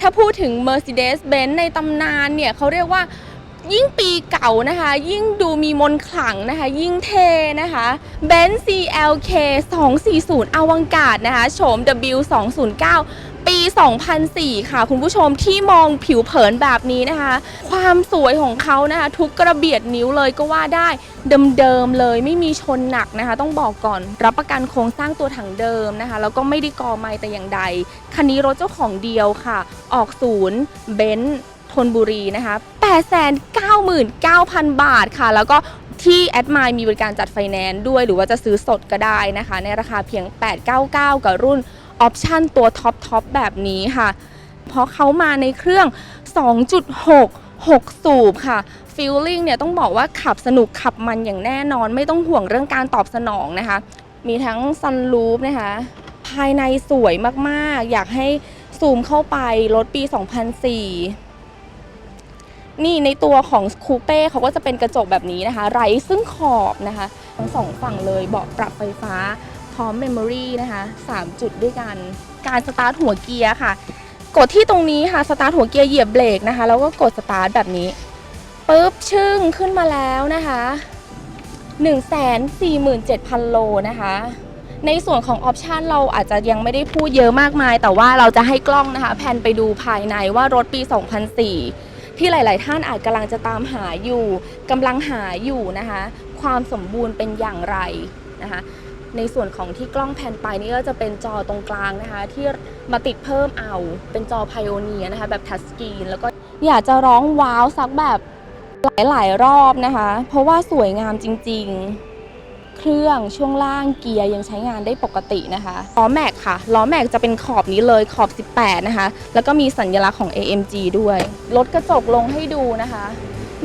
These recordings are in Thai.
ถ้าพูดถึง Mercedes-Benz ในตำนานเนี่ยเขาเรียกว่ายิ่งปีเก่านะคะ ยิ่งดูมีมนขลังนะคะ ยิ่งเทนะคะ Benz CLK 240อวังการดนะคะโฉม W 209 ปี 2004 ค่ะคุณผู้ชมที่มองผิวเผินแบบนี้นะคะ ความสวยของเขานะคะ ทุกกระเบียดนิ้วเลยก็ว่าได้เดิมๆเลยไม่มีชนหนักนะคะ ต้องบอกก่อนรับประกันโครงสร้างตัวถังเดิมนะคะ แล้วก็ไม่ได้กอไม้แต่อย่างใด คันนี้รถเจ้าของเดียวค่ะ ออกศูนย์เบนซ์ธนบุรีนะคะ 899,000 บาทค่ะ แล้วก็ที่แอดม e มีบริการจัดไฟแนนซ์ด้วย หรือว่าจะซื้อสดก็ได้นะคะ ในราคาเพียง 899 กับรุ่น ออปชันตัวท็อปท็อปแบบนี้ค่ะ เพราะเขามาในเครื่อง 2.6 6 สูบค่ะฟีลลิ่งเนี่ยต้องบอกว่าขับสนุกขับมันอย่างแน่นอน ไม่ต้องห่วงเรื่องการตอบสนองนะคะ มีทั้งซันรูฟนะคะภายในสวยมาก ๆ อยากให้ซูมเข้าไปรถปี 2004 นี่ในตัวของคูเป้เขาก็จะเป็นกระจกแบบนี้นะคะ ไร้ซึ่งขอบนะคะ ทั้งสองฝั่งเลยเบาะปรับไฟฟ้า ร้อมเมมโมรีนะคะ3 จุดด้วยกันการสตาร์ทหัวเกียร์ค่ะ กดที่ตรงนี้ค่ะสตาร์ทหัวเกียร์เหยียบเบรกนะคะ แล้วก็กดสตาร์ทแบบนี้ปุ๊บชึ่งขึ้นมาแล้วนะคะ147,000 โลนะคะ ในส่วนของออปชันเราอาจจะยังไม่ได้พูดเยอะมากมาย แต่ว่าเราจะให้กล้องนะคะ แพนไปดูภายในว่ารถปี 2004 ที่หลาย ๆ ท่านอาจกำลังจะตามหาอยู่กำลังหาอยู่นะคะ ความสมบูรณ์เป็นอย่างไรนะคะ ในส่วนของที่กล้องแพนไปนี่ก็จะเป็นจอตรงกลางนะคะ ที่มาติดเพิ่มเอาเป็นจอไพโอเนียนะคะ แบบทัชสกรีนแล้วก็อยากจะร้องว้าวสักแบบหลายๆ รอบนะคะ เพราะว่าสวยงามจริง ๆ เครื่องช่วงล่างเกียร์ยังใช้งานได้ปกตินะคะล้อแม็กค่ะล้อแม็กจะเป็นขอบนี้เลยขอบ 18 นะคะ แล้วก็มีสัญลักษณ์ของ AMG ด้วยลดกระจกลงให้ดูนะคะ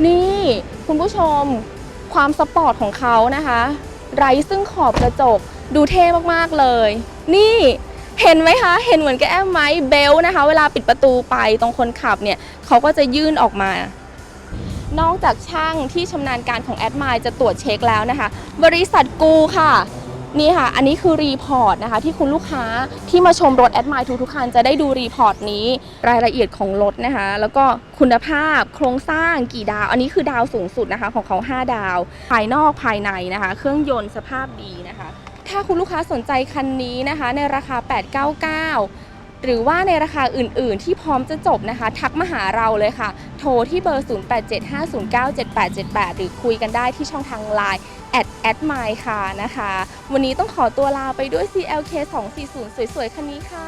นี่คุณผู้ชมความสปอร์ตของเขานะคะ ไร้ซึ่งขอบกระจก ดูเท่มากๆเลย นี่เห็นไหมคะ เห็นเหมือนแก้มไหมเบลนะคะ เวลาปิดประตูไปตรงคนขับเนี่ยเขาก็จะยื่นออกมา นอกจากช่างที่ชำนาญการของแอดมายจะตรวจเช็คแล้วนะคะ บริษัทกูค่ะ นี่ค่ะ อันนี้คือรีพอร์ตนะคะที่คุณลูกค้าที่มาชมรถแอดมายทุกๆคันจะได้ดูรีพอร์ตนี้รายละเอียดของรถนะคะ แล้วก็คุณภาพโครงสร้างกี่ดาว อันนี้คือดาวสูงสุดนะคะของเขา 5 ดาว ภายนอกภายในนะคะ เครื่องยนต์สภาพดีนะคะ ถ้าคุณลูกค้าสนใจคันนี้นะคะ ในราคา 899 หรือว่าในราคาอื่นๆ ที่พร้อมจะจบนะคะ ทักมาหาเราเลยค่ะ โทรที่เบอร์ 0875097878 หรือคุยกันได้ที่ช่องทาง Line แอดแอดไมค่ะนะคะ วันนี้ต้องขอตัวลาไปด้วย CLK 240 สวยๆ คันนี้ค่ะ